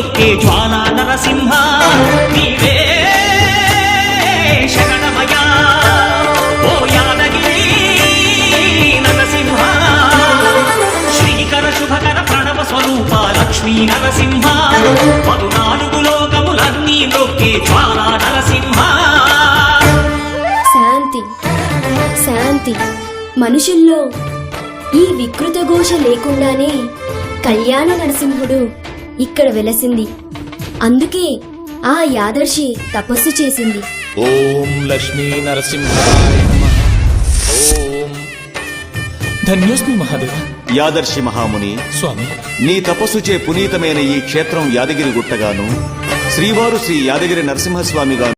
లోకములన్నీ జ్వాలా నరసింహ. నీవే శరణమయా ఓ యాదగిరి నరసింహ. శ్రీకర శుభకర ప్రణవ స్వరూప లక్ష్మీ నరసింహ. పదునాలుగు లోకములన్నీ మ్రొక్కే జ్వాలా నరసింహ. శాంతి శాంతి. మనుషుల్లో ఈ వికృత ఘోష లేకుండానే కళ్యాణ నరసింహుడు ఇక్కడ వెలసింది. అందుకే ఆ యాదర్శి తపస్సు చేసింది. ఓం లక్ష్మీ నరసింహాయ నమః. ఓం. ధన్యోస్మి మహాదేవ. యాదర్శి మహాముని స్వామి. నీ తపస్సుచే పునీతమైన ఈ క్షేత్రం యాదగిరి గుట్టగాను శ్రీవారు శ్రీ యాదగిరి నరసింహస్వామిగాను